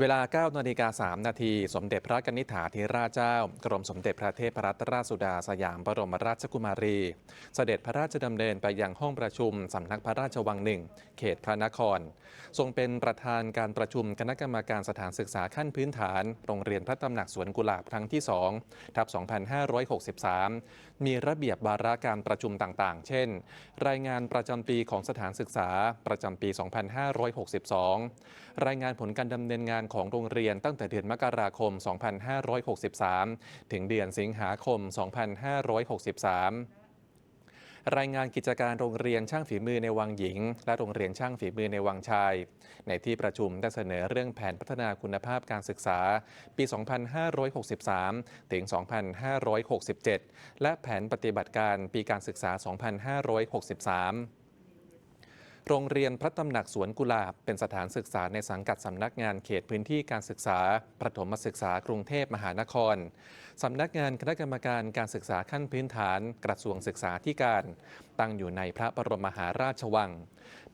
เวลา9นาฬิกา3นาที สมเด็จพระกนิษฐาธิราชเจ้า กรมสมเด็จพระเทพรัตนราชสุดาสยามบรมราชกุมารี เสด็จพระราชดำเนินไปยังห้องประชุมสำนักพระราชวังหนึ่ง เขตพระนคร ทรงเป็นประธานการประชุมคณะกรรมการสถานศึกษาขั้นพื้นฐาน โรงเรียนพระตำหนักสวนกุหลาบครั้งที่2ทับ 2563 มีระเบียบวาระการประชุมต่างๆ เช่น รายงานประจำปีของสถานศึกษาประจำปี 2562 รายงานผลการดำเนินงานของโรงเรียนตั้งแต่เดือนมกราคม 2563 ถึงเดือนสิงหาคม 2563รายงานกิจการโรงเรียนช่างฝีมือในวังหญิง และโรงเรียนช่างฝีมือในวังชาย ในที่ประชุมได้เสนอเรื่องแผนพัฒนาคุณภาพการศึกษา ปี 2563 ถึง 2567 และแผนปฏิบัติการปีการศึกษา 2563 โรงเรียนพระตำหนักสวนกุหลาบ เป็นสถานศึกษาในสังกัดสำนักงานเขตพื้นที่การศึกษา ประถมศึกษากรุงเทพมหานคร สำนักงานคณะกรรมการการศึกษาขั้นพื้นฐานกระทรวงศึกษาธิการ ตั้งอยู่ในพระบรมมหาราชวัง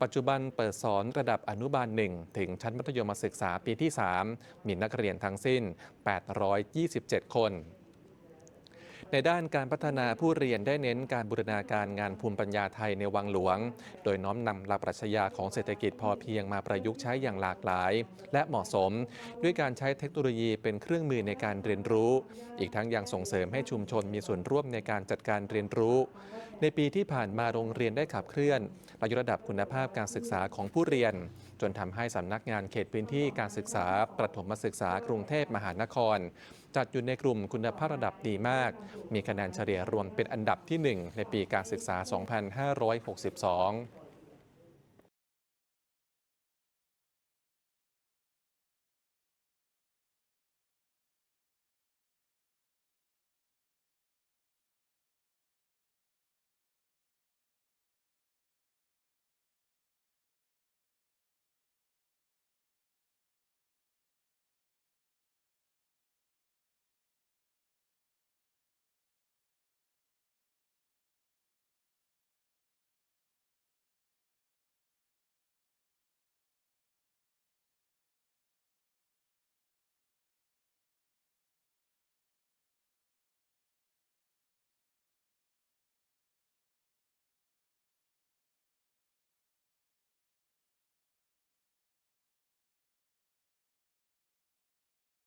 ปัจจุบันเปิดสอนระดับอนุบาลหนึ่งถึงชั้นมัธยมศึกษาปีที่ 3 มีนักเรียนทั้งสิ้น 827 คน ในด้านการพัฒนาผู้เรียนได้เน้นการบูรณาการงานภูมิปัญญาไทยในวังหลวง โดยน้อมนำหลักปรัชญาของเศรษฐกิจพอเพียงมาประยุกต์ใช้อย่างหลากหลาย และเหมาะสม ด้วยการใช้เทคโนโลยีเป็นเครื่องมือในการเรียนรู้ อีกทั้งยังส่งเสริมให้ชุมชนมีส่วนร่วมในการจัดการเรียนรู้ ในปีที่ผ่านมาโรงเรียนได้ขับเคลื่อนและยกระดับคุณภาพการศึกษาของผู้เรียน จนทำให้สำนักงานเขตพื้นที่การศึกษาประถมศึกษากรุงเทพมหานคร จัดอยู่ในกลุ่มคุณภาพระดับดีมาก มีคะแนนเฉลี่ยรวมเป็นอันดับที่ 1 ในปีการศึกษา 2562